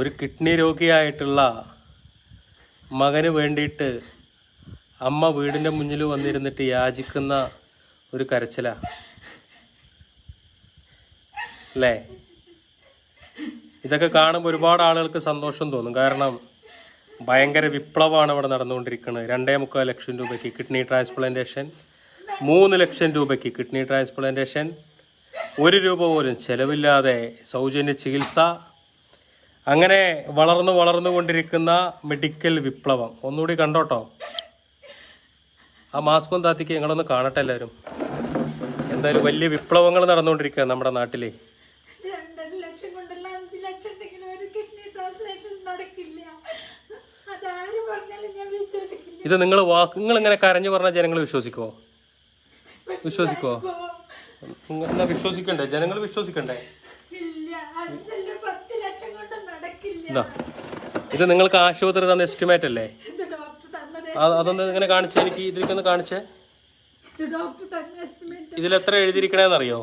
ഒരു കിഡ്നി രോഗിയായിട്ടുള്ള മകന് വേണ്ടിയിട്ട് അമ്മ വീടിന്റെ മുന്നിൽ വന്നിരുന്നിട്ട് യാചിക്കുന്ന ഒരു കരച്ചില. അല്ലേ? ഇതൊക്കെ കാണുമ്പോൾ ഒരുപാട് ആളുകൾക്ക് സന്തോഷം തോന്നും. കാരണം ഭയങ്കര വിപ്ലവമാണ് ഇവിടെ നടന്നുകൊണ്ടിരിക്കുന്നത്. രണ്ടേ മുക്കാൽ ലക്ഷം രൂപയ്ക്ക് കിഡ്നി ട്രാൻസ്പ്ലാന്റേഷൻ മൂന്ന് ലക്ഷം രൂപയ്ക്ക് കിഡ്നി ട്രാൻസ്പ്ലാന്റേഷൻ ഒരു രൂപ പോലും ചെലവില്ലാതെ സൗജന്യ ചികിത്സ അങ്ങനെ വളർന്നു വളർന്നു കൊണ്ടിരിക്കുന്ന മെഡിക്കൽ വിപ്ലവം. ഒന്നുകൂടി കണ്ടോട്ടോ? ആ മാസ്ക് ഒന്ന് താത്തിക്ക് ഞങ്ങളൊന്ന് കാണട്ടെ എല്ലാവരും. എന്തായാലും വലിയ വിപ്ലവങ്ങൾ നടന്നുകൊണ്ടിരിക്കുക നമ്മുടെ നാട്ടിലെ. ഇത് നിങ്ങൾ വാക്ക് നിങ്ങൾ ഇങ്ങനെ കരഞ്ഞു പറഞ്ഞ ജനങ്ങൾ വിശ്വസിക്കുമോ വിശ്വസിക്കുമോ എന്നാ വിശ്വസിക്കണ്ടേ? ജനങ്ങൾ വിശ്വസിക്കണ്ടേ ഇല്ല അഞ്ചല്ല പത്ത് ലക്ഷം കൊണ്ട് നടക്കില്ല ഇതാ. ഇത് നിങ്ങൾക്ക് ആശുപത്രി തന്ന എസ്റ്റിമേറ്റ് അല്ലേ? അതൊന്ന് ഇങ്ങനെ കാണിച്ചേ എനിക്ക് ഇതിലേക്കൊന്ന് കാണിച്ചേ. ഇതിലെത്ര എഴുതിയിരിക്കണേന്നറിയോ?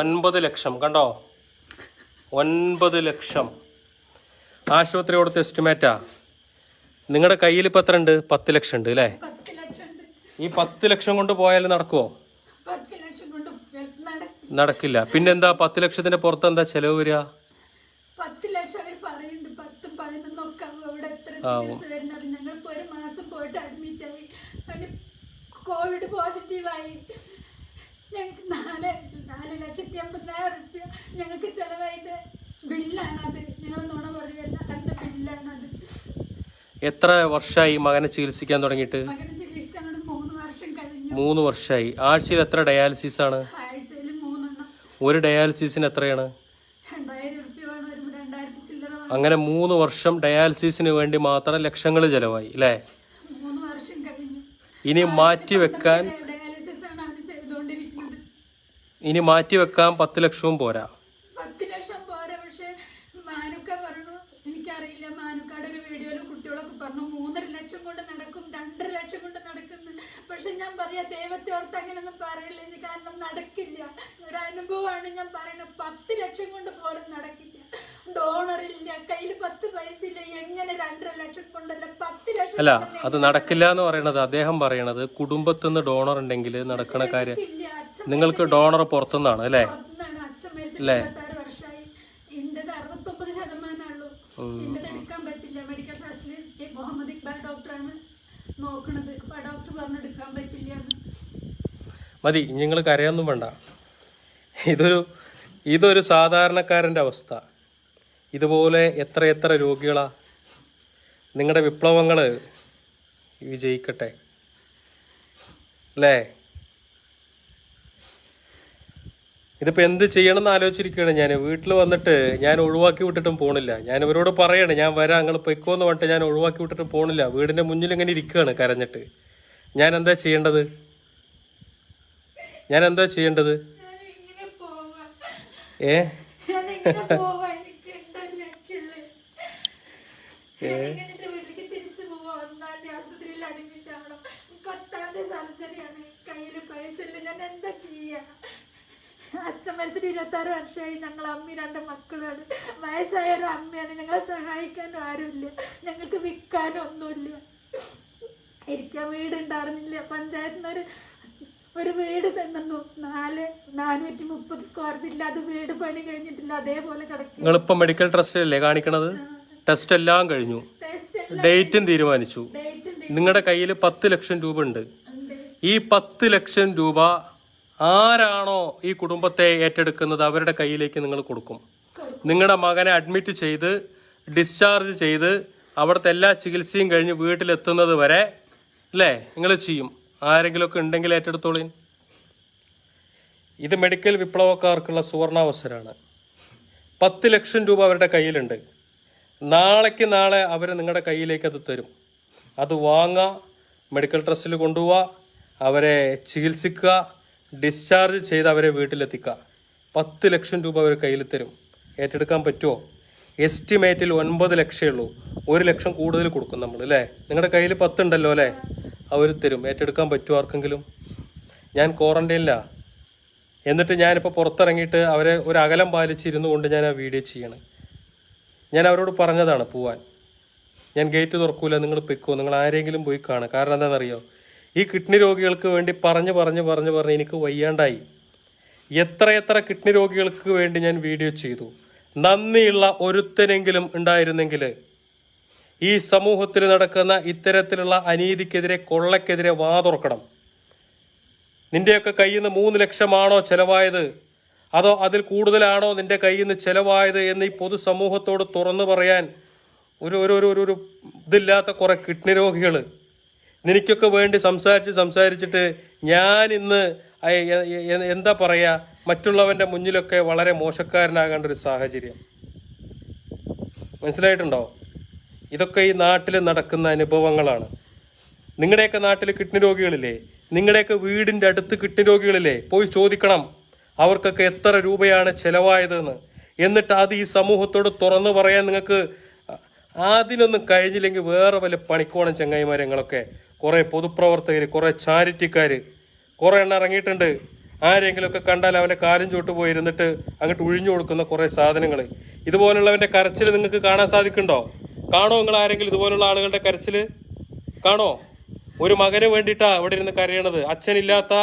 ഒൻപത് ലക്ഷം കണ്ടോ? ഒൻപത് ലക്ഷം. ആശുപത്രി കൊടുത്ത എസ്റ്റിമേറ്റാ നിങ്ങളുടെ കയ്യിൽ ഇപ്പം എത്ര ഉണ്ട്? പത്ത് ലക്ഷം ഉണ്ട് അല്ലേ? ഈ പത്ത് ലക്ഷം കൊണ്ട് പോയാൽ നടക്കുമോ നടക്കില്ല. പിന്നെന്താ? പത്ത് ലക്ഷത്തിന്റെ പുറത്ത് എന്താ ചെലവ് വരിക പത്ത് ലക്ഷം അവർ പറയുന്നുണ്ട് പത്തും പതിനൊന്നും ഒക്കെ ആവും അവിടെ എത്ര ചികിത്സ വരുന്നത് ഞങ്ങളിപ്പോ ഒരു മാസം പോയിട്ട് അതിന് കോവിഡ് പോസിറ്റീവായി ഞങ്ങൾക്ക് നാല് നാല് ലക്ഷത്തി അമ്പതിനായിരം റുപ്യ ഞങ്ങൾക്ക് ചെലവായത് ബില്ലാണത്. ഞങ്ങൾ നുണ പറയല്ല അതിന്റെ ബില്ലാണത്. എത്ര വർഷമായി മകനെ ചികിത്സിക്കാൻ തുടങ്ങിയിട്ട്? മകനെ ചികിത്സിക്കാൻ കൊണ്ട് മൂന്ന് വർഷം കഴിഞ്ഞു. മൂന്ന് വർഷമായി ആഴ്ചയിൽ എത്ര ഡയാലിസിസ് ആണ് ആഴ്ചയിൽ മൂന്നെണ്ണം. ഒരു ഡയാലിസിസിന് എത്രയാണ് രണ്ടായിരം റുപ്യ വേണം ഒരു രണ്ടായിരത്തി ചില്ലറ വേണം. അങ്ങനെ മൂന്ന് വർഷം ഡയാലിസിസിന് വേണ്ടി മാത്രം ലക്ഷങ്ങൾ ചെലവായി അല്ലേ? ഇനി മാറ്റി വെക്കാൻ ഇനി മാറ്റി വെക്കാൻ പത്ത് ലക്ഷവും പോരാ. പത്ത് ലക്ഷം പോരാ പക്ഷെ മാനുക്ക പറഞ്ഞു എനിക്കറിയില്ല മാനുക്കാട് ഒരു വീഡിയോയിൽ കുട്ടികളൊക്കെ പറഞ്ഞു മൂന്നര ലക്ഷം കൊണ്ട് നടക്കും രണ്ടര ലക്ഷം കൊണ്ട് നടക്കുന്നു. പക്ഷെ ഞാൻ പറയാ ദൈവത്തെ ഓർത്ത് അങ്ങനെയൊന്നും പറയില്ല ഇത് കാരണം നടക്കില്ല. ഒരു അനുഭവമാണ് ഞാൻ പറയുന്നത് പത്ത് ലക്ഷം കൊണ്ട് പോലും നടക്കില്ല. ഡോണർ അല്ല അത് നടക്കില്ല എന്ന് പറയണത് അദ്ദേഹം പറയണത് കുടുംബത്തിൽ ഡോണർ ഉണ്ടെങ്കിൽ നടക്കണ കാര്യം നിങ്ങൾക്ക് ഡോണർ പുറത്തുനിന്നാണ് അല്ലേ? അല്ലേ? മതി നിങ്ങൾ കരയൊന്നും വേണ്ട. ഇതൊരു ഇതൊരു സാധാരണക്കാരന്റെ അവസ്ഥ. ഇതുപോലെ എത്ര എത്ര രോഗികളാ? നിങ്ങളുടെ വിപ്ലവങ്ങൾ വിജയിക്കട്ടെ. അല്ലേ? ഇതിപ്പോൾ എന്ത് ചെയ്യണം എന്ന് ആലോചിച്ചിരിക്കുകയാണ് ഞാൻ വീട്ടിൽ വന്നിട്ട് ഞാൻ ഒഴിവാക്കി വിട്ടിട്ടും പോണില്ല. ഞാൻ ഇവരോട് പറയണേ ഞാൻ വരാം നിങ്ങൾ പൊയ്ക്കോന്ന് പറഞ്ഞിട്ട് ഞാൻ ഒഴിവാക്കി വിട്ടിട്ട് പോണില്ല. വീടിന്റെ മുന്നിൽ ഇങ്ങനെ ഇരിക്കുകയാണ് കരഞ്ഞിട്ട്. ഞാൻ എന്താ ചെയ്യേണ്ടത്? ഞാൻ എന്താ ചെയ്യേണ്ടത്? ഏ? അച്ഛൻ മരിച്ചിട്ട് ഇരുപത്തി ആറ് വർഷമായി. ഞങ്ങൾ അമ്മി രണ്ട് മക്കളാണ് വയസ്സായ ഒരു അമ്മയാണ്. ഞങ്ങളെ സഹായിക്കാനും ആരുമില്ല. ഞങ്ങൾക്ക് വിൽക്കാനും ഒന്നുമില്ല. ഇരിക്കാൻ വീടുണ്ടായിരുന്നില്ല പഞ്ചായത്തിൽ നിന്ന് ഒരു ഒരു വീട് തന്നു നാല് നാനൂറ്റി മുപ്പത് സ്ക്വയർ ഫീറ്റിൽ അത് വീട് പണി കഴിഞ്ഞിട്ടില്ല. അതേപോലെ കിടക്കും മെഡിക്കൽ മെഡിക്കൽ ട്രസ്റ്റിലല്ലേ കാണിക്കണത്? ടെസ്റ്റ് എല്ലാം കഴിഞ്ഞു. ഡേറ്റും തീരുമാനിച്ചു. നിങ്ങളുടെ കയ്യിൽ പത്ത് ലക്ഷം രൂപ ഉണ്ട് ഈ പത്ത് ലക്ഷം രൂപ ആരാണോ ഈ കുടുംബത്തെ ഏറ്റെടുക്കുന്നത് അവരുടെ കയ്യിലേക്ക് നിങ്ങൾ കൊടുക്കും. നിങ്ങളുടെ മകനെ അഡ്മിറ്റ് ചെയ്ത് ഡിസ്ചാർജ് ചെയ്ത് അവിടുത്തെ എല്ലാ ചികിത്സയും കഴിഞ്ഞ് വീട്ടിലെത്തുന്നത് വരെ അല്ലേ? നിങ്ങൾ ചെയ്യും. ആരെങ്കിലുമൊക്കെ ഉണ്ടെങ്കിൽ ഏറ്റെടുത്തോളീൻ. ഇത് മെഡിക്കൽ വിപ്ലവക്കാർക്കുള്ള സുവർണാവസരമാണ് പത്ത് ലക്ഷം രൂപ അവരുടെ കയ്യിലുണ്ട്. നാളേക്ക് നാളെ അവർ നിങ്ങളുടെ കയ്യിലേക്ക് അത് തരും. അത് വാങ്ങുക മെഡിക്കൽ ട്രസ്റ്റിൽ കൊണ്ടുപോവുക അവരെ ചികിത്സിക്കുക ഡിസ്ചാർജ് ചെയ്ത് അവരെ വീട്ടിലെത്തിക്കുക. പത്ത് ലക്ഷം രൂപ അവർ കയ്യിൽ തരും. ഏറ്റെടുക്കാൻ പറ്റുമോ? എസ്റ്റിമേറ്റിൽ ഒൻപത് ലക്ഷമേ ഉള്ളൂ. ഒരു ലക്ഷം കൂടുതൽ കൊടുക്കും നമ്മൾ അല്ലേ? നിങ്ങളുടെ കയ്യിൽ പത്തുണ്ടല്ലോ അല്ലേ? അവർ തരും. ഏറ്റെടുക്കാൻ പറ്റുമോ ആർക്കെങ്കിലും? ഞാൻ ക്വാറന്റൈനിലാണ് എന്നിട്ട് ഞാനിപ്പോൾ പുറത്തിറങ്ങിയിട്ട് അവരെ ഒരു അകലം പാലിച്ചിരുന്നു കൊണ്ട് ഞാൻ ആ വീഡിയോ ചെയ്യണം. ഞാൻ അവരോട് പറഞ്ഞതാണ് പോവാൻ. ഞാൻ ഗേറ്റ് തുറക്കൂല നിങ്ങൾ പൊയ്ക്കോ നിങ്ങൾ ആരെങ്കിലും പോയി കാണുക. കാരണം എന്താണെന്നറിയോ? ഈ കിഡ്നി രോഗികൾക്ക് വേണ്ടി പറഞ്ഞ് പറഞ്ഞ് പറഞ്ഞ് പറഞ്ഞ് എനിക്ക് വയ്യാണ്ടായി. എത്ര എത്ര കിഡ്നി രോഗികൾക്ക് വേണ്ടി ഞാൻ വീഡിയോ ചെയ്തു. നന്ദിയുള്ള ഒരുത്തനെങ്കിലും ഉണ്ടായിരുന്നെങ്കിൽ ഈ സമൂഹത്തിൽ നടക്കുന്ന ഇത്തരത്തിലുള്ള അനീതിക്കെതിരെ കൊള്ളക്കെതിരെ വാ തുറക്കണം. നിന്റെയൊക്കെ കയ്യിൽ നിന്ന് മൂന്ന് ലക്ഷമാണോ ചെലവായത്? അതോ അതിൽ കൂടുതലാണോ നിന്റെ കയ്യിൽ നിന്ന് ചിലവായത് എന്ന് ഈ പൊതുസമൂഹത്തോട് തുറന്നു പറയാൻ ഒരു ഒരു ഒരു ഒരു- ഇതില്ലാത്ത കുറെ കിഡ്നി രോഗികൾ നിനക്കൊക്കെ വേണ്ടി സംസാരിച്ച് സംസാരിച്ചിട്ട് ഞാൻ ഇന്ന് എന്താ പറയുക മറ്റുള്ളവന്റെ മുന്നിലൊക്കെ വളരെ മോശക്കാരനാകേണ്ട ഒരു സാഹചര്യം. മനസ്സിലായിട്ടുണ്ടോ? ഇതൊക്കെ ഈ നാട്ടിൽ നടക്കുന്ന അനുഭവങ്ങളാണ്. നിങ്ങളുടെയൊക്കെ നാട്ടിൽ കിഡ്നി രോഗികളില്ലേ? നിങ്ങളുടെയൊക്കെ വീടിന്റെ അടുത്ത് കിഡ്നി രോഗികളില്ലേ? പോയി ചോദിക്കണം. അവർക്കൊക്കെ എത്ര രൂപയാണ് ചെലവായതെന്ന്. എന്നിട്ട് അത് ഈ സമൂഹത്തോട് തുറന്നു പറയാൻ നിങ്ങൾക്ക് അതിനൊന്നും കഴിഞ്ഞില്ലെങ്കിൽ വേറെ വല്ല പണിക്കോണം ചങ്ങായിമാരങ്ങളൊക്കെ കുറേ പൊതുപ്രവർത്തകർ കുറേ ചാരിറ്റിക്കാർ കുറേ എണ്ണം ഇറങ്ങിയിട്ടുണ്ട്. ആരെങ്കിലുമൊക്കെ കണ്ടാൽ അവന്റെ കാലും ചോട്ട് പോയി ഇരുന്നിട്ട് അങ്ങോട്ട് ഒഴിഞ്ഞു കൊടുക്കുന്ന കുറേ സാധനങ്ങൾ ഇതുപോലുള്ളവന്റെ കരച്ചിൽ നിങ്ങൾക്ക് കാണാൻ സാധിക്കുന്നുണ്ടോ? കാണോ നിങ്ങൾ ആരെങ്കിലും ഇതുപോലുള്ള ആളുകളുടെ കരച്ചിൽ കാണോ? ഒരു മകന് വേണ്ടിയിട്ടാണ് ഇവിടെ ഇരുന്ന് കരയണത്. അച്ഛനില്ലാത്ത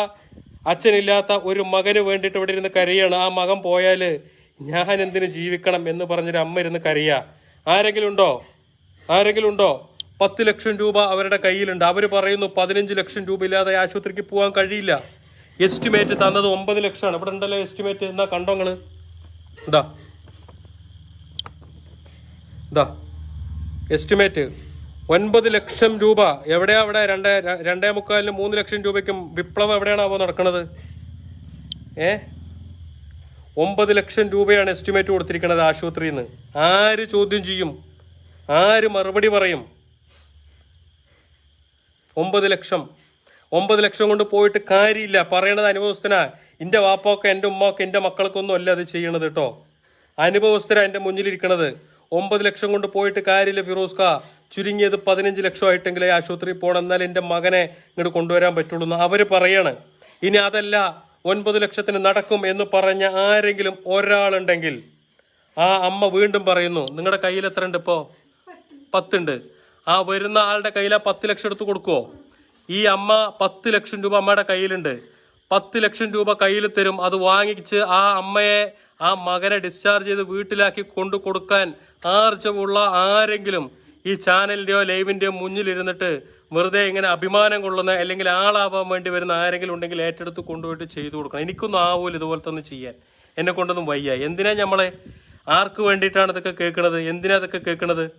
അച്ഛനില്ലാത്ത ഒരു മകന് വേണ്ടിയിട്ട് ഇവിടെ ഇരുന്ന് കരയാണ്. ആ മകൻ പോയാൽ ഞാൻ എന്തിനു ജീവിക്കണം എന്ന് പറഞ്ഞൊരു അമ്മ ഇരുന്ന് കരയാ. ആരെങ്കിലും ഉണ്ടോ? ആരെങ്കിലും ഉണ്ടോ? പത്ത് ലക്ഷം രൂപ അവരുടെ കയ്യിലുണ്ട്. അവർ പറയുന്നു പതിനഞ്ച് ലക്ഷം രൂപ ഇല്ലാതെ ആശുപത്രിക്ക് പോകാൻ കഴിയില്ല. എസ്റ്റിമേറ്റ് തന്നത് ഒമ്പത് ലക്ഷമാണ്. ഇവിടെ ഉണ്ടല്ലോ എസ്റ്റിമേറ്റ് എന്നാ കണ്ടോ നിങ്ങൾ എന്താ എന്താ എസ്റ്റിമേറ്റ് ഒൻപത് ലക്ഷം രൂപ. എവിടെയാ അവിടെ? രണ്ടേ രണ്ടേ മുക്കാലിന് മൂന്ന് ലക്ഷം രൂപയ്ക്കും വിപ്ലവം എവിടെയാണ് എവിടെയാണാവോ നടക്കുന്നത് ഏ? ഒമ്പത് ലക്ഷം രൂപയാണ് എസ്റ്റിമേറ്റ് കൊടുത്തിരിക്കുന്നത് ആശുപത്രിയിൽ നിന്ന് ആര് ചോദ്യം ചെയ്യും? ആര് മറുപടി പറയും? ഒമ്പത് ലക്ഷം. ഒമ്പത് ലക്ഷം കൊണ്ട് പോയിട്ട് കാര്യമില്ല. പറയണത് അനുഭവസ്ഥനാ. എന്റെ വാപ്പൊക്കെ എന്റെ ഉമ്മൊക്കെ എന്റെ മക്കൾക്കൊന്നും അല്ല അത് ചെയ്യണത് കേട്ടോ അനുഭവസ്ഥരാ എന്റെ മുന്നിലിരിക്കണത്. ഒമ്പത് ലക്ഷം കൊണ്ട് പോയിട്ട് കാര്യമില്ല ഫിറോസ് ഖാ ചുരുങ്ങിയത് പതിനഞ്ച് ലക്ഷമായിട്ടെങ്കിലേ ആശുപത്രിയിൽ പോകണം എന്നാൽ എന്റെ മകനെ ഇങ്ങോട്ട് കൊണ്ടുവരാൻ പറ്റുള്ളൂ എന്ന് അവർ പറയാണ്. ഇനി അതല്ല ഒൻപത് ലക്ഷത്തിന് നടക്കും എന്ന് പറഞ്ഞ ആരെങ്കിലും ഒരാളുണ്ടെങ്കിൽ ആ അമ്മ വീണ്ടും പറയുന്നു നിങ്ങളുടെ കയ്യിൽ എത്ര ഉണ്ട് ഇപ്പോൾ പത്തുണ്ട്. ആ വരുന്ന ആളുടെ കയ്യിൽ ആ പത്ത് ലക്ഷം എടുത്ത് കൊടുക്കുവോ? ഈ അമ്മ പത്ത് ലക്ഷം രൂപ അമ്മയുടെ കയ്യിലുണ്ട്. പത്ത് ലക്ഷം രൂപ കയ്യിൽ തരും. അത് വാങ്ങിച്ച് ആ അമ്മയെ ആ മകനെ ഡിസ്ചാർജ് ചെയ്ത് വീട്ടിലാക്കി കൊണ്ടു കൊടുക്കാൻ ആർജവുള്ള ആരെങ്കിലും ഈ ചാനലിന്റെയോ ലൈവിന്റെയോ മുന്നിലിരുന്നിട്ട് വെറുതെ ഇങ്ങനെ അഭിമാനം കൊള്ളുന്ന അല്ലെങ്കിൽ ആളാവാൻ വേണ്ടി വരുന്ന ആരെങ്കിലും ഉണ്ടെങ്കിൽ ഏറ്റെടുത്ത് കൊണ്ടുപോയിട്ട് ചെയ്തു കൊടുക്കണം. എനിക്കൊന്നും ആവൂല ഇതുപോലത്തെ ഒന്നും ചെയ്യാൻ. എന്നെ കൊണ്ടൊന്നും വയ്യ. എന്തിനാ നമ്മളെ ആർക്ക് വേണ്ടിയിട്ടാണ് ഇതൊക്കെ കേൾക്കുന്നത് എന്തിനാ ഇതൊക്കെ കേൾക്കുന്നത്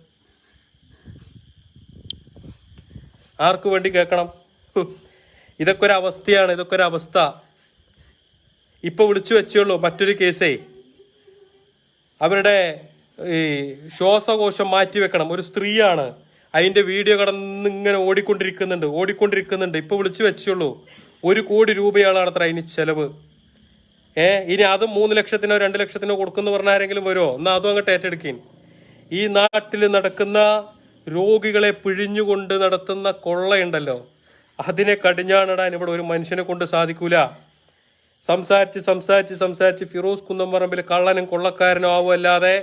ആർക്ക് വേണ്ടി കേൾക്കണം? ഇതൊക്കെ ഒരു അവസ്ഥയാണ്. ഇതൊക്കെ ഒരു അവസ്ഥ. ഇപ്പൊ വിളിച്ചു വെച്ചുള്ളൂ മറ്റൊരു കേസേ. അവരുടെ ഈ ശ്വാസകോശം മാറ്റി വെക്കണം. ഒരു സ്ത്രീയാണ്. അതിന്റെ വീഡിയോ കടന്ന് ഇങ്ങനെ ഓടിക്കൊണ്ടിരിക്കുന്നുണ്ട്. ഓടിക്കൊണ്ടിരിക്കുന്നുണ്ട്. ഇപ്പൊ വിളിച്ചു വെച്ചുള്ളൂ ഒരു കോടി രൂപയാണ് അത്ര അതിന് ചെലവ്. ഏ ഇനി അതും മൂന്ന് ലക്ഷത്തിനോ രണ്ട് ലക്ഷത്തിനോ കൊടുക്കുന്നു പറഞ്ഞ ആരെങ്കിലും വരുമോ എന്നാ അതും അങ്ങോട്ട് ഏറ്റെടുക്കീൻ. ഈ നാട്ടിൽ നടക്കുന്ന രോഗികളെ പിഴിഞ്ഞുകൊണ്ട് നടത്തുന്ന കൊള്ളയുണ്ടല്ലോ. അതിനെ കടിഞ്ഞാണിടാൻ ഇവിടെ ഒരു മനുഷ്യനെ കൊണ്ട് സാധിക്കൂല. സംസാരിച്ച് സംസാരിച്ച് സംസാരിച്ച് ഫിറോസ് കുന്നംപറമ്പിൽ കള്ളനും കൊള്ളക്കാരനും ആവുമല്ലാതെ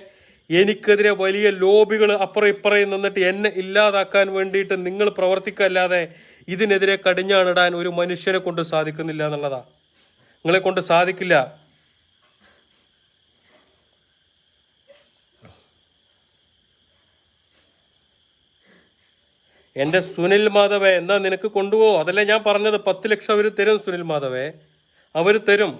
എനിക്കെതിരെ വലിയ ലോബികൾ അപ്പുറം ഇപ്പുറയും നിന്നിട്ട് എന്നെ ഇല്ലാതാക്കാൻ വേണ്ടിയിട്ട് നിങ്ങൾ പ്രവർത്തിക്കല്ലാതെ ഇതിനെതിരെ കടിഞ്ഞാണിടാൻ ഒരു മനുഷ്യനെ കൊണ്ട് സാധിക്കുന്നില്ല എന്നുള്ളതാ. നിങ്ങളെ കൊണ്ട് സാധിക്കില്ല. എന്റെ സുനിൽ മാധവേ എന്നാ നിനക്ക് കൊണ്ടുപോകും അതല്ലേ ഞാൻ പറഞ്ഞത് പത്ത് ലക്ഷം അവർ തരും സുനിൽ മാധവേ. അവർ തരും.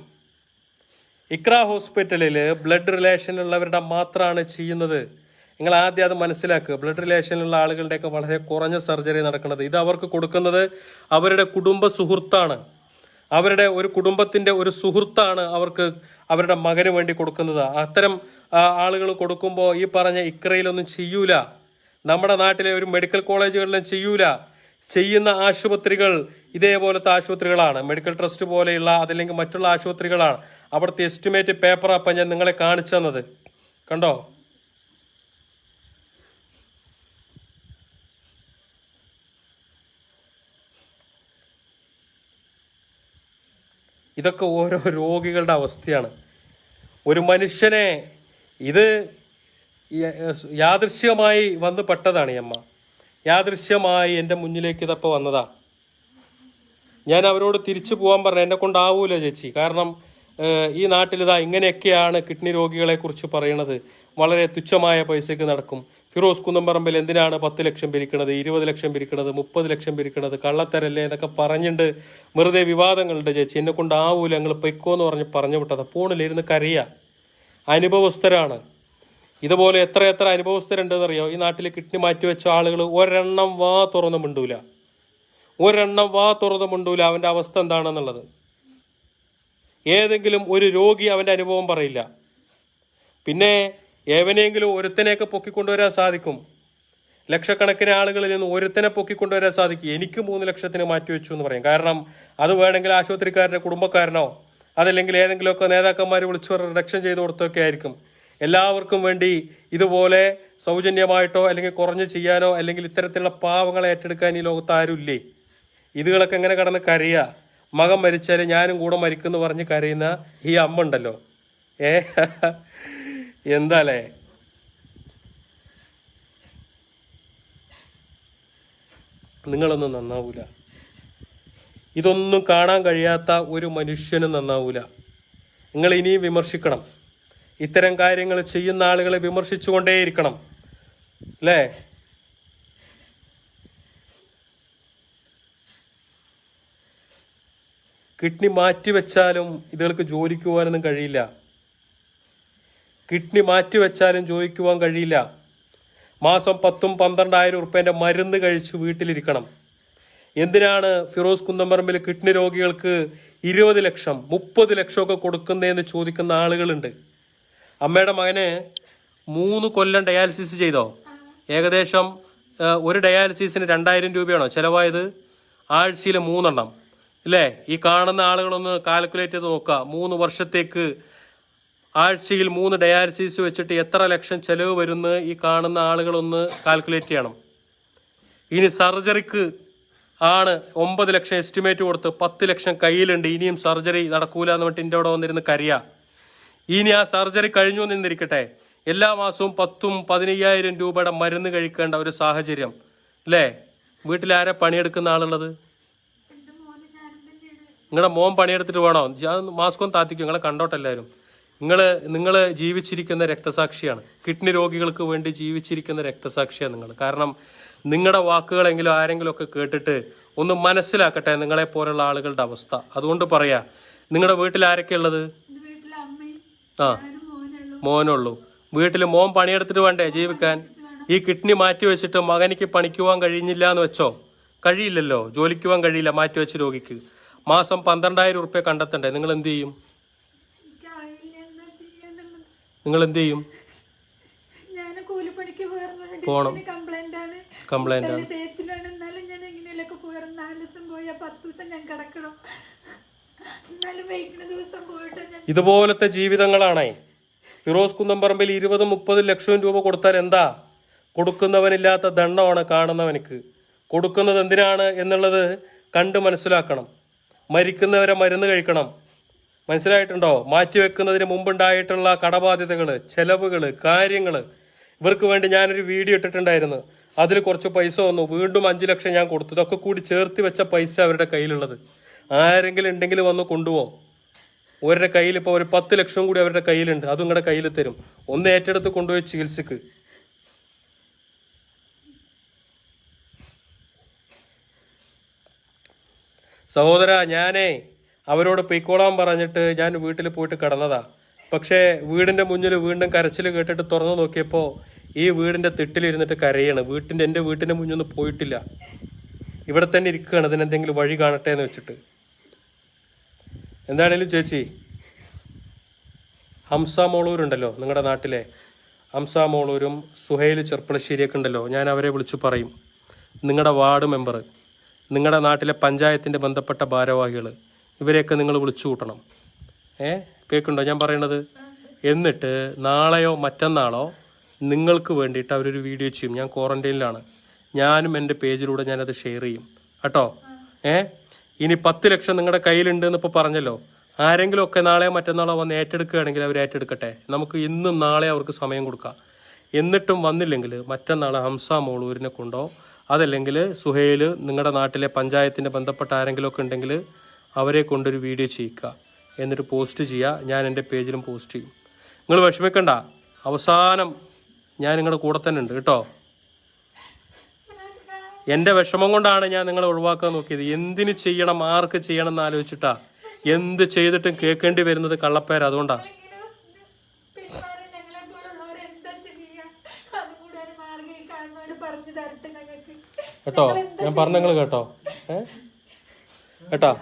ഇക്ര ഹോസ്പിറ്റലിൽ ബ്ലഡ് റിലേഷൻ ഉള്ളവരുടെ മാത്രമാണ് ചെയ്യുന്നത്. നിങ്ങൾ ആദ്യം അത് മനസ്സിലാക്കുക. ബ്ലഡ് റിലേഷനിലുള്ള ആളുകളുടെയൊക്കെ വളരെ കുറഞ്ഞ സർജറി നടക്കുന്നത്. ഇത് അവർക്ക് കൊടുക്കുന്നത് അവരുടെ കുടുംബ സുഹൃത്താണ്. അവരുടെ ഒരു കുടുംബത്തിന്റെ ഒരു സുഹൃത്താണ് അവർക്ക് അവരുടെ മകന് വേണ്ടി കൊടുക്കുന്നത്. അത്തരം ആളുകൾ കൊടുക്കുമ്പോൾ ഈ പറഞ്ഞ ഇക്രയിലൊന്നും ചെയ്യൂല. നമ്മുടെ നാട്ടിലെ ഒരു മെഡിക്കൽ കോളേജുകളിലും ചെയ്യൂല. ചെയ്യുന്ന ആശുപത്രികൾ ഇതേപോലത്തെ ആശുപത്രികളാണ്. മെഡിക്കൽ ട്രസ്റ്റ് പോലെയുള്ള അതല്ലെങ്കിൽ മറ്റുള്ള ആശുപത്രികളാണ്. അവിടുത്തെ എസ്റ്റിമേറ്റ് പേപ്പർ അപ്പം ഞാൻ നിങ്ങളെ കാണിച്ചു തന്നത്. കണ്ടോ? ഇതൊക്കെ ഓരോ രോഗികളുടെ അവസ്ഥയാണ്. ഒരു മനുഷ്യനെ ഇത് യാദൃശ്യമായി വന്ന് പെട്ടതാണ് ഈ അമ്മ. യാദൃശ്യമായി എന്റെ മുന്നിലേക്ക് ഇതപ്പോൾ വന്നതാ. ഞാൻ അവരോട് തിരിച്ചു പോകാൻ പറഞ്ഞു. എന്നെ കൊണ്ടാവൂല ചേച്ചി. കാരണം ഈ നാട്ടിലിതാ ഇങ്ങനെയൊക്കെയാണ് കിഡ്നി രോഗികളെക്കുറിച്ച് പറയണത്. വളരെ തുച്ഛമായ പൈസയ്ക്ക് നടക്കും. ഫിറോസ് കുന്നംപറമ്പിൽ എന്തിനാണ് പത്ത് ലക്ഷം പിരിക്കണത് ഇരുപത് ലക്ഷം പിരിക്കണത് മുപ്പത് ലക്ഷം പിരിക്കണത് കള്ളത്തരല്ലേ എന്നൊക്കെ പറഞ്ഞിട്ട് വെറുതെ വിവാദങ്ങളുണ്ട് ചേച്ചി. എന്നെ കൊണ്ടാവൂല ഞങ്ങൾ പൊയ്ക്കോ എന്ന് പറഞ്ഞ് പറഞ്ഞു വിട്ടത്. ഫോണിലിരുന്ന് കരയുക അനുഭവസ്ഥരാണ്. ഇതുപോലെ എത്ര എത്ര അനുഭവസ്ഥരുണ്ടെന്നറിയോ? ഈ നാട്ടിൽ കിഡ്നി മാറ്റിവെച്ച ആളുകൾ ഒരെണ്ണം വാ തുറന്നു മിണ്ടൂല. ഒരെണ്ണം വാ തുറന്നു മിണ്ടൂല. അവന്റെ അവസ്ഥ എന്താണെന്നുള്ളത്. ഏതെങ്കിലും ഒരു രോഗി അവന്റെ അനുഭവം പറയില്ല. പിന്നെ ഏവനെങ്കിലും ഒരുത്തനെയൊക്കെ പൊക്കിക്കൊണ്ടുവരാൻ സാധിക്കും. ലക്ഷക്കണക്കിന് ആളുകളിൽ നിന്ന് ഒരുത്തനെ പൊക്കിക്കൊണ്ടുവരാൻ സാധിക്കും. എനിക്ക് മൂന്ന് ലക്ഷത്തിന് മാറ്റിവെച്ചു എന്ന് പറയും. കാരണം അത് വേണമെങ്കിൽ ആശുപത്രിക്കാരന്റെ കുടുംബക്കാരനോ അതല്ലെങ്കിൽ ഏതെങ്കിലുമൊക്കെ നേതാക്കന്മാർ വിളിച്ചു റിഡക്ഷൻ ചെയ്ത് കൊടുത്തൊക്കെ ആയിരിക്കും. എല്ലാവർക്കും വേണ്ടി ഇതുപോലെ സൗജന്യമായിട്ടോ അല്ലെങ്കിൽ കുറഞ്ഞു ചെയ്യാനോ അല്ലെങ്കിൽ ഇത്തരത്തിലുള്ള പാവങ്ങളെ ഏറ്റെടുക്കാൻ ഈ ലോകത്ത് ആരുമില്ലേ? ഇതുകളൊക്കെ എങ്ങനെ കടന്ന് കരയുക? മകൻ മരിച്ചാൽ ഞാനും കൂടെ മരിക്കുമെന്ന് പറഞ്ഞ് കരയുന്ന ഈ അമ്മ ഉണ്ടല്ലോ ഏ? എന്താലേ? നിങ്ങളൊന്നും നന്നാവൂല. ഇതൊന്നും കാണാൻ കഴിയാത്ത ഒരു മനുഷ്യനും നന്നാവൂല. നിങ്ങൾ ഇനിയും വിമർശിക്കണം. ഇത്തരം കാര്യങ്ങൾ ചെയ്യുന്ന ആളുകളെ വിമർശിച്ചുകൊണ്ടേയിരിക്കണം. അല്ലേ? കിഡ്നി മാറ്റിവെച്ചാലും ഇതുകൾക്ക് ജോലിക്ക് പോകാനൊന്നും കഴിയില്ല. കിഡ്നി മാറ്റിവെച്ചാലും ജോലിക്ക് പോകാൻ കഴിയില്ല. മാസം പത്തും പന്ത്രണ്ടായിരം ഉറുപ്പ്യന്റെ മരുന്ന് കഴിച്ച് വീട്ടിലിരിക്കണം. എന്തിനാണ് ഫിറോസ് കുന്നമ്പറമ്പിൽ കിഡ്നി രോഗികൾക്ക് ഇരുപത് ലക്ഷം മുപ്പത് ലക്ഷമൊക്കെ കൊടുക്കുന്നതെന്ന് ചോദിക്കുന്ന ആളുകളുണ്ട്. അമ്മയുടെ മകന് മൂന്ന് കൊല്ലം ഡയാലിസിസ് ചെയ്തോ? ഏകദേശം ഒരു ഡയാലിസിസിന് രണ്ടായിരം രൂപയാണോ? ചിലവായത് ആഴ്ചയിൽ മൂന്നെണ്ണം. അല്ലേ ഈ കാണുന്ന ആളുകളൊന്ന് കാൽക്കുലേറ്റ് ചെയ്ത് നോക്കുക. മൂന്ന് വർഷത്തേക്ക് ആഴ്ചയിൽ മൂന്ന് ഡയാലിസിസ് വെച്ചിട്ട് എത്ര ലക്ഷം ചെലവ് വരുന്നു ഈ കാണുന്ന ആളുകളൊന്ന് കാൽക്കുലേറ്റ് ചെയ്യണം. ഇനി സർജറിക്ക് ആണ് ഒമ്പത് ലക്ഷം എസ്റ്റിമേറ്റ് കൊടുത്ത് പത്ത് ലക്ഷം കയ്യിലുണ്ട്. ഇനിയും സർജറി നടക്കൂല എന്ന് പറഞ്ഞിട്ട് എന്റെ അവിടെ വന്നിരുന്ന് കരയാ. ഇനി ആ സർജറി കഴിഞ്ഞു നിന്നിരിക്കട്ടെ എല്ലാ മാസവും പത്തും പതിനയ്യായിരം രൂപയുടെ മരുന്ന് കഴിക്കേണ്ട ഒരു സാഹചര്യം. അല്ലേ വീട്ടിൽ ആരാ പണിയെടുക്കുന്ന ആളുള്ളത്? നിങ്ങളുടെ മോൻ പണിയെടുത്തിട്ട് വേണോ? മാസ്കും താത്തിക്കും. നിങ്ങളെ കണ്ടോട്ടെ എല്ലാവരും. നിങ്ങൾ നിങ്ങൾ ജീവിച്ചിരിക്കുന്ന രക്തസാക്ഷിയാണ്. കിഡ്നി രോഗികൾക്ക് വേണ്ടി ജീവിച്ചിരിക്കുന്ന രക്തസാക്ഷിയാണ് നിങ്ങൾ. കാരണം നിങ്ങളുടെ വാക്കുകളെങ്കിലും ആരെങ്കിലുമൊക്കെ കേട്ടിട്ട് ഒന്ന് മനസ്സിലാക്കട്ടെ നിങ്ങളെ പോലുള്ള ആളുകളുടെ അവസ്ഥ. അതുകൊണ്ട് പറയാ നിങ്ങളുടെ വീട്ടിൽ ആരൊക്കെ ഉള്ളത് എന്റെ വീട്ടിലെ അമ്മയും ആ. മോനുള്ളൂ. വീട്ടിൽ മോൻ പണിയെടുത്തിട്ട് വേണ്ടേ ജീവിക്കാൻ? ഈ കിഡ്നി മാറ്റി വെച്ചിട്ട് മകനിക്ക് പണിക്കുവാൻ കഴിയുന്നില്ല കഴിഞ്ഞില്ല എന്ന് വെച്ചോ? കഴിയില്ലല്ലോ. ജോലിക്കുവാൻ കഴിയില്ല. മാറ്റി വെച്ച രോഗിക്ക്. മാസം പന്ത്രണ്ടായിരം ഉറുപ്പ്യ കണ്ടെത്തണ്ടേ? നിങ്ങൾ എന്ത് ചെയ്യും? നിങ്ങൾ എന്ത് ചെയ്യും? പോണം. കംപ്ലൈന്റ് ആണ്. ഇതുപോലത്തെ ജീവിതങ്ങളാണേ. ഫിറോസ് കുന്നംപറമ്പിൽ ഇരുപത് മുപ്പത് ലക്ഷം രൂപ കൊടുത്താൽ എന്താ? കൊടുക്കുന്നവനില്ലാത്ത ദണ്ണമാണ് കാണുന്നവനിക്ക്. കൊടുക്കുന്നത് എന്തിനാണ് എന്നുള്ളത് കണ്ട് മനസ്സിലാക്കണം. മരിക്കുന്നവരെ മരുന്ന് കഴിക്കണം. മനസ്സിലായിട്ടുണ്ടോ? മാറ്റിവെക്കുന്നതിന് മുമ്പുണ്ടായിട്ടുള്ള കടബാധ്യതകൾ ചെലവുകൾ കാര്യങ്ങൾ ഇവർക്ക് വേണ്ടി ഞാനൊരു വീഡിയോ ഇട്ടിട്ടുണ്ടായിരുന്നു. അതിൽ കുറച്ച് പൈസ വന്നു. വീണ്ടും അഞ്ച് ലക്ഷം ഞാൻ കൊടുത്തു. ഇതൊക്കെ കൂടി ചേർത്ത് വെച്ച പൈസ അവരുടെ കയ്യിലുള്ളത്. ആരെങ്കിലും ഉണ്ടെങ്കിൽ വന്ന് കൊണ്ടുപോ. അവരുടെ കയ്യിൽ ഇപ്പോൾ ഒരു പത്ത് ലക്ഷം കൂടി അവരുടെ കയ്യിലുണ്ട്. അതും നിങ്ങളുടെ കയ്യിൽ തരും. ഒന്ന് ഏറ്റെടുത്ത് കൊണ്ടുപോയി ചികിത്സക്ക്. സഹോദര ഞാനേ അവരോട് പൊയ്ക്കോളാൻ പറഞ്ഞിട്ട് ഞാൻ വീട്ടിൽ പോയിട്ട് കിടന്നതാ. പക്ഷേ വീടിന്റെ മുന്നിൽ വീണ്ടും കരച്ചിൽ കേട്ടിട്ട് തുറന്നു നോക്കിയപ്പോൾ ഈ വീടിന്റെ തിട്ടിലിരുന്നിട്ട് കരയാണ്. വീട്ടിന്റെ എന്റെ വീട്ടിന്റെ മുന്നിൽ പോയിട്ടില്ല. ഇവിടെ തന്നെ ഇരിക്കുകയാണ്. ഇതിനെന്തെങ്കിലും വഴി കാണട്ടെ എന്ന് വെച്ചിട്ട്. എന്താണേലും ചേച്ചി. ഹംസ മോളൂരുണ്ടല്ലോ നിങ്ങളുടെ നാട്ടിലെ. ഹംസ മോളൂരും സുഹൈൽ ചെർപ്പളശ്ശേരിയൊക്കെ ഉണ്ടല്ലോ. ഞാൻ അവരെ വിളിച്ചു പറയും. നിങ്ങളുടെ വാർഡ് മെമ്പർ നിങ്ങളുടെ നാട്ടിലെ പഞ്ചായത്തിന്റെ ബന്ധപ്പെട്ട ഭാരവാഹികൾ ഇവരെയൊക്കെ നിങ്ങൾ വിളിച്ചു കൂട്ടണം. ഏ? കേൾക്കുണ്ടോ ഞാൻ പറയണത്? എന്നിട്ട് നാളെയോ മറ്റന്നാളോ നിങ്ങൾക്ക് വേണ്ടിയിട്ട് അവരൊരു വീഡിയോ ചെയ്യും. ഞാൻ ക്വാറന്റൈനിലാണ് ഞാനും എന്റെ പേജിലൂടെ ഞാനത് ഷെയർ ചെയ്യും. കേട്ടോ? ഏ? ഇനി പത്ത് ലക്ഷം നിങ്ങളുടെ കയ്യിലുണ്ട് എന്ന് ഇപ്പോൾ പറഞ്ഞല്ലോ. ആരെങ്കിലും ഒക്കെ നാളെ മറ്റന്നാളോ വന്ന് ഏറ്റെടുക്കുകയാണെങ്കിൽ അവർ ഏറ്റെടുക്കട്ടെ. നമുക്ക് ഇന്നും നാളെ അവർക്ക് സമയം കൊടുക്കാം. എന്നിട്ടും വന്നില്ലെങ്കിൽ മറ്റന്നാൾ ഹംസ മോളൂരിനെ കൊണ്ടോ അതല്ലെങ്കിൽ സുഹേൽ നിങ്ങളുടെ നാട്ടിലെ പഞ്ചായത്തിന്റെ ബന്ധപ്പെട്ട ആരെങ്കിലും ഒക്കെ ഉണ്ടെങ്കിൽ അവരെ കൊണ്ടൊരു വീഡിയോ ചെയ്യിക്കുക. എന്നിട്ട് പോസ്റ്റ് ചെയ്യുക ഞാൻ എന്റെ പേജിലും പോസ്റ്റ് ചെയ്യും. നിങ്ങൾ വിഷമിക്കണ്ട. അവസാനം ഞാൻ നിങ്ങളുടെ കൂടെ തന്നെ ഉണ്ട്. കേട്ടോ? എന്റെ വിഷമം കൊണ്ടാണ് ഞാൻ നിങ്ങളെ ഒഴിവാക്കാൻ നോക്കിയത്. എന്തിന് ചെയ്യണം? ആർക്ക് ചെയ്യണം എന്ന് ആലോചിച്ചിട്ടാ? എന്ത് ചെയ്തിട്ടും കേൾക്കേണ്ടി വരുന്നത് കള്ളപ്പേര് അതുകൊണ്ടാ. കേട്ടോ? ഞാൻ പറഞ്ഞ നിങ്ങൾ കേട്ടോ? ഏ? കേട്ടോ?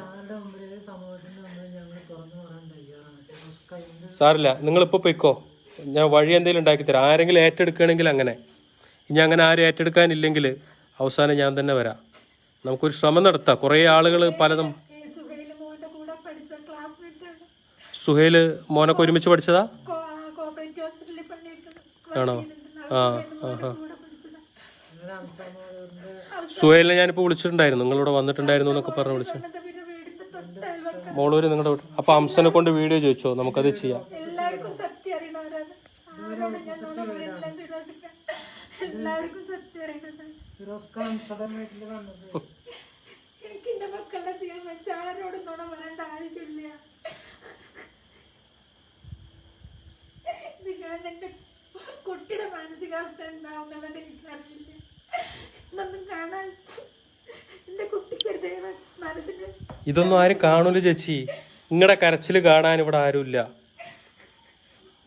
സാറില്ല നിങ്ങളിപ്പോൾ പൊയ്ക്കോ. ഞാൻ വഴി എന്തെങ്കിലും ഉണ്ടാക്കി തരാം ആരെങ്കിലും ഏറ്റെടുക്കുകയാണെങ്കിൽ അങ്ങനെ. ഇനി അങ്ങനെ ആരും ഏറ്റെടുക്കാനില്ലെങ്കിൽ അവസാനം ഞാൻ തന്നെ വരാം. നമുക്കൊരു ശ്രമം നടത്താം. കുറേ ആളുകൾ പലതും സുഹേൽ മോനൊക്കെ ഒരുമിച്ച് പഠിച്ചതാ? ആണോ? ആ ആ സുഹേലിനെ ഞാനിപ്പോൾ വിളിച്ചിട്ടുണ്ടായിരുന്നു. നിങ്ങളിവിടെ വന്നിട്ടുണ്ടായിരുന്നു എന്നൊക്കെ പറഞ്ഞ് വിളിച്ചു. മോളൂര് നിങ്ങളുടെ വീട്ടിൽ അപ്പോൾ അംസനെ കൊണ്ട് വീഡിയോ ചോദിച്ചോ? നമുക്കത് ചെയ്യാം. എല്ലാവർക്കും എനിക്ക് എന്റെ മക്കളുടെ ചെയ്യാൻ വെച്ച ആരോടും നുണ വരേണ്ട ആവശ്യമില്ല. നിങ്ങളുടെ എന്റെ കുട്ടിയുടെ മാനസികാവസ്ഥ എന്താവുന്നുള്ളത് എനിക്കറിയില്ല. ഇതൊന്നും കാണാൻ എന്റെ കുട്ടിക്ക് ദൈവ മനസ്സിന് ഇതൊന്നും ആരും കാണൂല ചേച്ചി. നിങ്ങളുടെ കരച്ചിൽ കാണാൻ ഇവിടെ ആരുമില്ല.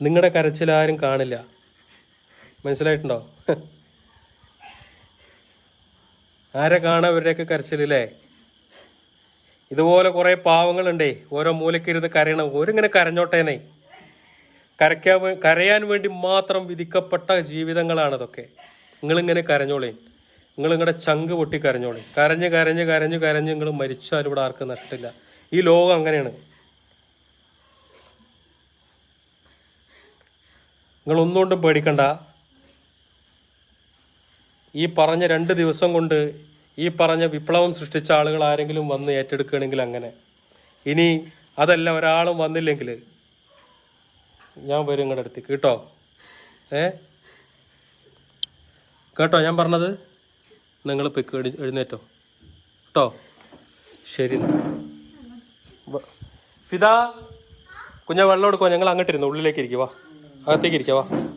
നിങ്ങളുടെ കരച്ചിൽ ആരും കാണില്ല. മനസ്സിലായിട്ടുണ്ടോ? ആരെ കാണാൻ ഇവരുടെയൊക്കെ കരച്ചിലല്ലേ? ഇതുപോലെ കുറേ പാവങ്ങളുണ്ടേ. ഓരോ മൂലക്കിരുന്ന് കരയണം. ഓരിങ്ങനെ കരഞ്ഞോട്ടേനേ. കരയ്ക്കാൻ കരയാൻ വേണ്ടി മാത്രം വിധിക്കപ്പെട്ട ജീവിതങ്ങളാണ് അതൊക്കെ നിങ്ങളിങ്ങനെ കരഞ്ഞോളേ നിങ്ങൾ നിങ്ങളുടെ ചങ്ക് പൊട്ടി കരഞ്ഞോളേ കരഞ്ഞ് കരഞ്ഞ് കരഞ്ഞ് കരഞ്ഞ് നിങ്ങൾ മരിച്ചാലും ഇവിടെ ആർക്കും നഷ്ടമില്ല. ഈ ലോകം അങ്ങനെയാണ്. നിങ്ങളൊന്നുകൊണ്ടും പേടിക്കണ്ട. ഈ പറഞ്ഞ രണ്ട് ദിവസം കൊണ്ട് ഈ പറഞ്ഞ വിപ്ലവം സൃഷ്ടിച്ച ആളുകൾ ആരെങ്കിലും വന്ന് ഏറ്റെടുക്കുകയാണെങ്കിൽ അങ്ങനെ. ഇനി അതല്ല ഒരാളും വന്നില്ലെങ്കിൽ ഞാൻ വരും നിങ്ങളുടെ അടുത്തേക്ക് കേട്ടോ? ഏ? കേട്ടോ? ഞാൻ പറഞ്ഞത് നിങ്ങൾ പിക്ക് എഴുന്നേറ്റോ? കേട്ടോ? ശരി. ഫിദ കുഞ്ഞ വെള്ളം എടുക്കുമോ ഞങ്ങൾ അങ്ങോട്ടിരുന്നു. ഉള്ളിലേക്ക് ഇരിക്കുക വാ. അകത്തേക്ക് ഇരിക്കുക വാ.